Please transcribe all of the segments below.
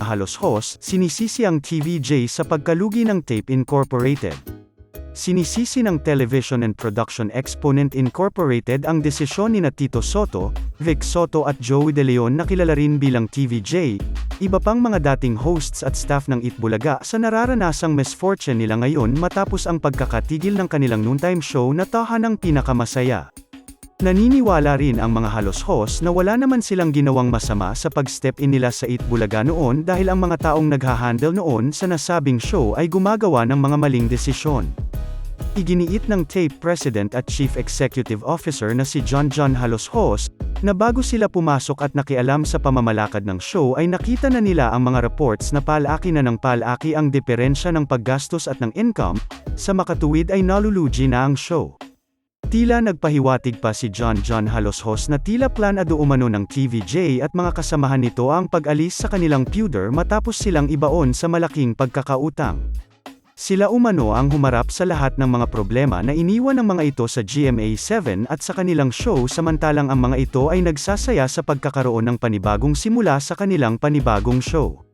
halos host, sinisisi ang TVJ sa pagkalugi ng Tape Incorporated. Sinisisi ng Television and Production Exponent Incorporated ang desisyon ni na Tito Soto, Vic Soto at Joey De Leon na kilala rin bilang TVJ, iba pang mga dating hosts at staff ng Itbulaga sa nararanasang misfortune nila ngayon matapos ang pagkakatigil ng kanilang noontime show na tahanang pinakamasaya. Naniniwala rin ang mga halos host na wala naman silang ginawang masama sa pag-step in nila sa Itbulaga noon dahil ang mga taong naghahandle noon sa nasabing show ay gumagawa ng mga maling desisyon. Iginiit ng TAPE President at Chief Executive Officer na si John John Halos Host, na bago sila pumasok at nakialam sa pamamalakad ng show ay nakita na nila ang mga reports na palaki na ng palaki ang diferensya ng paggastos at ng income, sa makatuwid ay nalulugi na ang show. Tila nagpahiwatig pa si John John Halos Host na tila plan ado umano ng TVJ at mga kasamahan nito ang pag-alis sa kanilang pewder matapos silang ibaon sa malaking pagkakautang. Sila umano ang humarap sa lahat ng mga problema na iniwan ng mga ito sa GMA7 at sa kanilang show samantalang ang mga ito ay nagsasaya sa pagkakaroon ng panibagong simula sa kanilang panibagong show.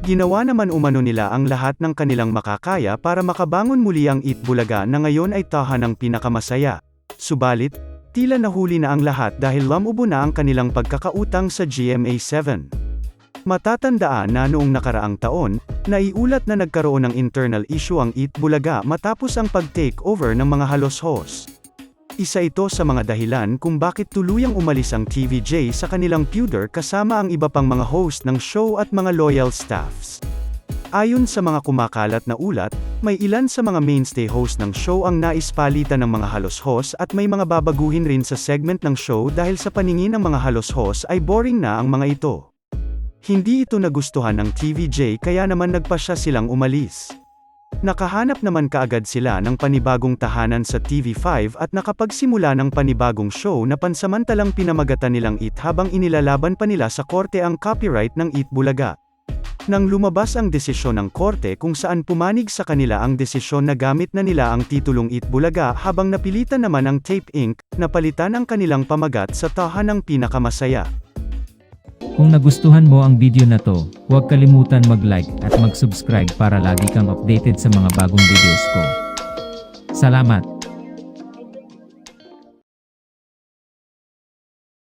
Ginawa naman umano nila ang lahat ng kanilang makakaya para makabangon muli ang Itbulaga na ngayon ay tahanang pinakamasaya. Subalit, tila nahuli na ang lahat dahil lamubo na ang kanilang pagkakautang sa GMA7. Matatandaan na noong nakaraang taon, naiulat na nagkaroon ng internal issue ang Eat Bulaga matapos ang pag-take over ng mga halos host. Isa ito sa mga dahilan kung bakit tuluyang umalis ang TVJ sa kanilang pewder kasama ang iba pang mga host ng show at mga loyal staffs. Ayon sa mga kumakalat na ulat, may ilan sa mga mainstay host ng show ang naispalitan ng mga halos host at may mga babaguhin rin sa segment ng show dahil sa paningin ng mga halos host ay boring na ang mga ito. Hindi ito nagustuhan ng TVJ kaya naman nagpasya silang umalis. Nakahanap naman kaagad sila ng panibagong tahanan sa TV5 at nakapagsimula ng panibagong show na pansamantalang pinamagatan nilang IT habang inilalaban pa nila sa korte ang copyright ng IT Bulaga. Nang lumabas ang desisyon ng korte kung saan pumanig sa kanila ang desisyon na gamit na nila ang titulong IT Bulaga habang napilitan naman ang Tape Inc. na palitan ang kanilang pamagat sa tahanang pinakamasaya. Kung nagustuhan mo ang video na to, huwag kalimutan mag-like at mag-subscribe para lagi kang updated sa mga bagong videos ko. Salamat!